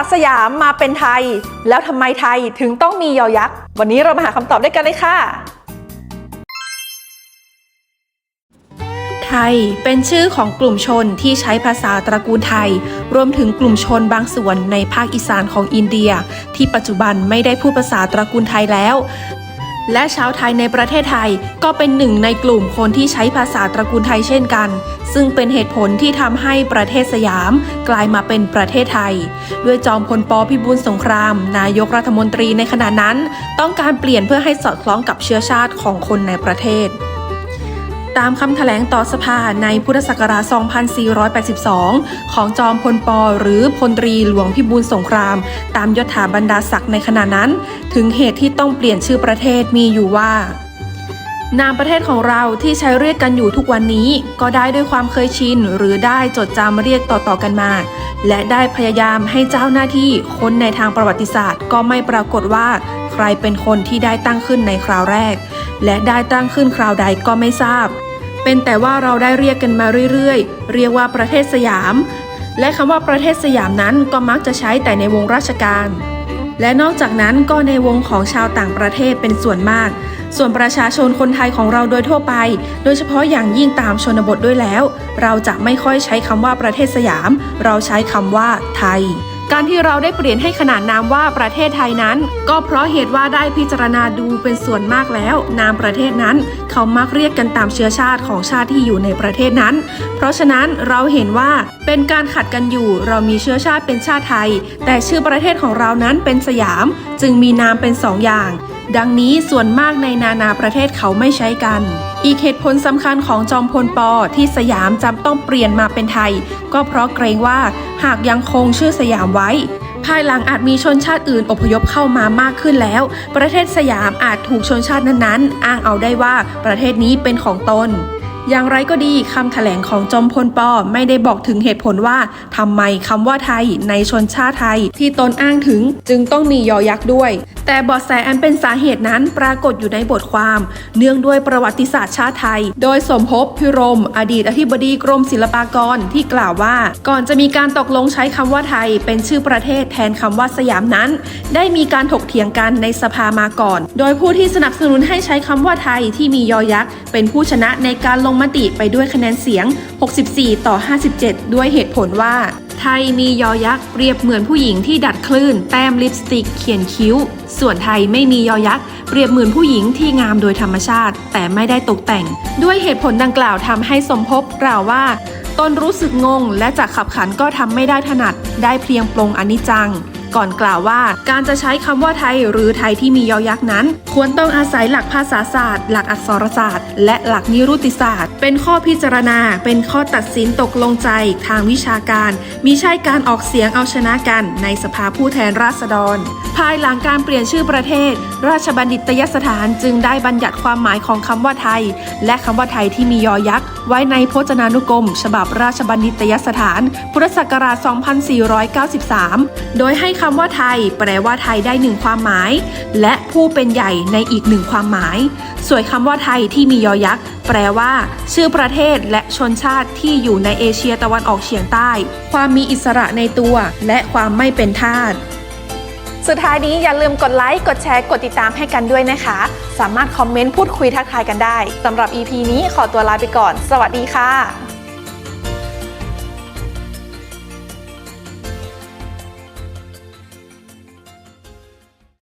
จากสยามมาเป็นไทย แล้วทำไมไทยถึงต้องมียอยักษ์ วันนี้เรามาหาคำตอบด้วยกันเลยค่ะ ไทยเป็นชื่อของกลุ่มชนที่ใช้ภาษาตระกูลไทย รวมถึงกลุ่มชนบางส่วนในภาคอีสานของอินเดีย ที่ปัจจุบันไม่ได้พูดภาษาตระกูลไทยแล้ว และชาวไทยในประเทศไทยก็เป็นหนึ่งในกลุ่มคนที่ใช้ภาษาตระกูลไทยเช่นกัน ซึ่งเป็นเหตุผลที่ทำให้ประเทศสยาม กลายมาเป็นประเทศไทย ด้วยจอมพลปพิบูลสงคราม นายกรัฐมนตรีในขณะนั้น ต้องการเปลี่ยนเพื่อให้สอดคล้องกับเชื้อชาติของคนในประเทศ ตามคำแถลงต่อสภาในพุทธศักราช 2482 ของจอมพลปหรือพลตรีหลวงพิบูลสงคราม ตามยศถาบรรดาศักดิ์ในขณะนั้น ถึงเหตุที่ต้องเปลี่ยนชื่อประเทศมีอยู่ว่านามประเทศของเราที่ใช้เรียกกันอยู่ทุกวันนี้ ก็ได้ด้วยความเคยชินหรือได้จดจำเรียกต่อๆกันมา และได้พยายามให้เจ้าหน้าที่คนในทางประวัติศาสตร์ ก็ไม่ปรากฏว่าใครเป็นคนที่ได้ตั้งขึ้นในคราวแรก และได้ตั้งขึ้นคราวใดก็ไม่ทราบ เป็นแต่ว่าเราได้เรียกกันมาเรื่อยๆ เรียกว่าประเทศสยาม และคำว่าประเทศสยามนั้นก็มักจะใช้แต่ในวงราชการ และนอกจากนั้นก็ในวงของชาวต่างประเทศเป็นส่วนมาก ส่วนประชาชนคนไทยของเราโดยทั่วไป โดยเฉพาะอย่างยิ่งตามชนบทด้วยแล้ว เราจะไม่ค่อยใช้คำว่าประเทศสยาม เราใช้คำว่าไทย การที่เราได้เปลี่ยนให้ขนานนามว่าประเทศไทยนั้น ก็เพราะเหตุว่าได้พิจารณาดูเป็นส่วนมากแล้ว นามประเทศนั้น เขามักเรียกกันตามเชื้อชาติของชาติที่อยู่ในประเทศนั้น เพราะฉะนั้นเราเห็นว่าเป็นการขัดกันอยู่ เรามีเชื้อชาติเป็นชาติไทย แต่ชื่อประเทศของเรานั้นเป็นสยาม จึงมีนามเป็นสองอย่าง ดังนี้ส่วนมากในนานาประเทศเขาไม่ใช้กัน อีกเหตุผลสำคัญของจอมพลปอที่สยามจำต้องเปลี่ยนมาเป็นไทย ก็เพราะเกรงว่าหากยังคงชื่อสยามไว้ ภายหลังอาจมีชนชาติอื่นอพยพเข้ามามากขึ้นแล้ว ประเทศสยามอาจถูกชนชาตินั้นๆ อ้างเอาได้ว่าประเทศนี้เป็นของตน อย่างไรก็ดีคำแถลงของจอมพลปอไม่ได้บอกถึงเหตุผลว่าทำไมคำว่าไทยในชนชาติไทยที่ตนอ้างถึงจึงต้องมียอยักษ์ด้วย แต่บาะแสอันเป็นสาเหตุนั้นปรากฏอยู่ในบทความ เนื่องด้วยประวัติศาสตร์ชาติไทย โดยสมภพพิรม อดีตอธิบดีกรมศิลปากรที่กล่าวว่า ก่อนจะมีการตกลงใช้คำว่าไทย เป็นชื่อประเทศแทนคำว่าสยามนั้น ได้มีการถกเถียงกันในสภามาก่อน โดยผู้ที่สนับสนุนให้ใช้คำว่าไทยที่มียอยักษ์เป็นผู้ชนะในการลงมติไปด้วยคะแนนเสียง 64 ต่อ 57 ด้วยเหตุผลว่า ไทยมียอยักษ์เปรียบเหมือนผู้หญิงที่ดัดคลื่น แต้มลิปสติกเขียนคิ้ว ส่วนไทยไม่มียอยักษ์เปรียบเหมือนผู้หญิงที่งามโดยธรรมชาติ แต่ไม่ได้ตกแต่ง ด้วยเหตุผลดังกล่าวทำให้สมภพกล่าวว่าตนรู้สึกงง และจะขับขันก็ทำไม่ได้ถนัด ได้เพียงปลงอนิจจัง ก่อนกล่าวว่า การจะใช้คำว่าไทยหรือไทยที่มียอยักษ์นั้น ควรต้องอาศัยหลักภาษาศาสตร์ หลักอักษรศาสตร์ และหลักนิรุติศาสตร์ เป็นข้อพิจารณา เป็นข้อตัดสินตกลงใจทางวิชาการ มิใช่การออกเสียงเอาชนะกัน ในสภาผู้แทนราษฎร ภายหลังการเปลี่ยนชื่อประเทศ ราชบัณฑิตยสถานจึงได้บัญญัติความหมายของคำว่าไทย และคำว่าไทยที่มียอยักษ์ ไว้ในพจนานุกรม ฉบับราชบัณฑิตยสถาน พุทธศักราช 2493 โดยให้คำว่าไทย แปลว่าไทยได้หนึ่งความหมาย และผู้เป็นใหญ่ในอีกหนึ่งความหมาย ส่วนคำว่าไทยที่มียอยักษ์ แปลว่า ชื่อประเทศและชนชาติที่อยู่ในเอเชียตะวันออกเฉียงใต้ ความมีอิสระในตัว และความไม่เป็นทาสสุดท้ายนี้อย่าลืมกดไลค์ กดแชร์ กดติดตามให้กันด้วยนะคะ สามารถคอมเมนต์พูดคุยทักทายกันได้สำหรับ EP นี้ขอตัวลาไปก่อน สวัสดีค่ะ